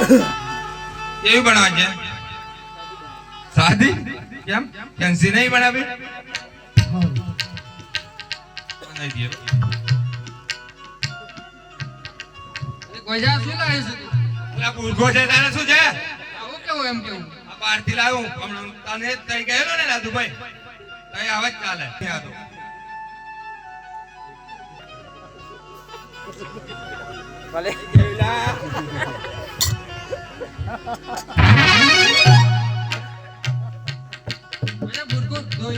કેવી બનાવે છે? સાદી? કેમ? ફેન્સી નહીં બનાવી? શું લાવે છે? પેલા બુરગો છે તારે શું છે? આવું કેવું એમ કેવું આ બહારથી લાવ્યો હમણાં તને તઈ ગયેલો ને લાદુભાઈ તઈ આવે જ ચાલે ત્યાં તો. મને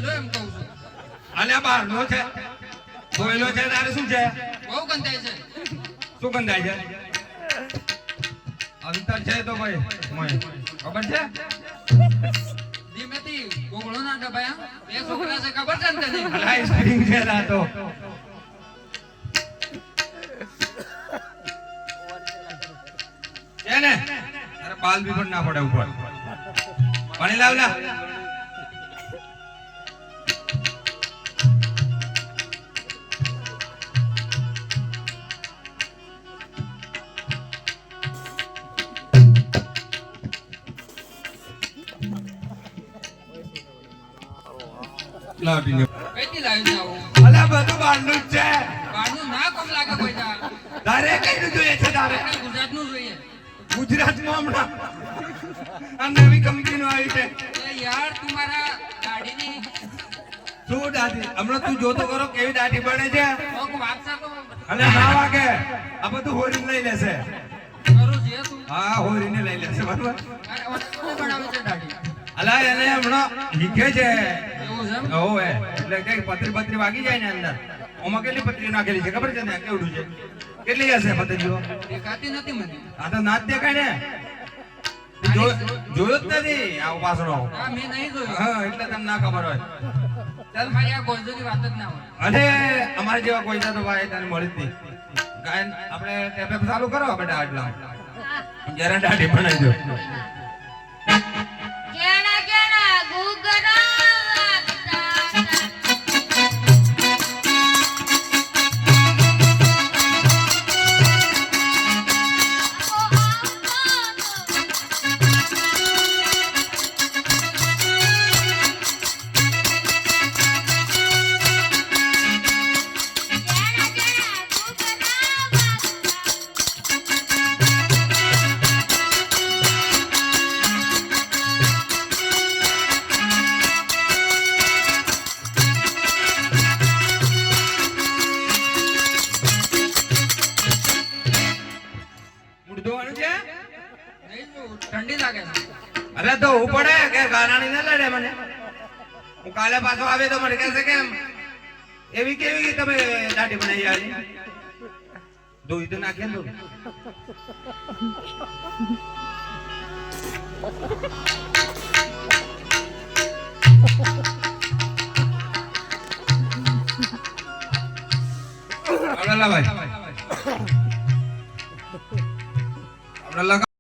લો એમ કહું છું. અને છે. તારે શું છે? બહુ ગંધાય છે. શું ગંધાય છે? અંતર છે તો ભાઈ. મોય. ખબર છે? ધીમેથી ગોગળો ના ડબાયા બે છોકરા છે ખબર છે ને તને? અલા સ્પ્રિંગ છે આ તો. ને? પાલ બી પણ ના પડે ઉપર. પાણી લાવ લા લાવ પીને કઈથી લાવી આવું? અલા બધું છે. બહારનું ના કોમ લાગે કોઈ તારે કઈનું જોઈએ છે તારે? ગુજરાતનું જોઈએ. ગુજરાતમાં હમણાં. આ નવી કંપનીનું આવી છે. યાર તું મારા ગાડીની શું દાઢી? હમણાં તું જોતો કરો કેવી દાઢી બને છે. અને ના વાગે. આ બધું હોરી લઈ લેશે. હા હોરીને લઈ લેશે બરાબર? અલા એને હમણાં હીખે છે. એવું છે એટલે કે પતરી પતરી વાગી જાય ને અંદર. ઓમાં કેટલી પતરી નાખેલી છે? ખબર છે ને કેવડું છે? કેટલી હશે પતરીઓ દેખાતી નથી મને. આ તો ના? જ દેખાય ને જોયો. જ નથી આ ઉપાસનો. હા મેં નહીં જોયું. હા એટલે તમને ના ખબર હોય. ચાલ તમારી આ ગોંજોની વાત જ ના હોય. અરે અમારે જેવા કોઈ તો ભાઈ તને મળી જ નહીં ગાયન આપણે ટેપેપ ચાલુ કરો બેટા આટલા. જરા દાઢી બનાવી દો ધોવાનું છે? ઠંડી લાગે અરે તો હું પડે કે ગાનાણી ના લડે મને? હું કાલે પાછો આવે તો મને કહેશે કેમ? એવી કેવી તમે દાઢી બનાવી આવી? ધોઈ તો નાખીએ તો. આપણે લાવાય. આપણે લગા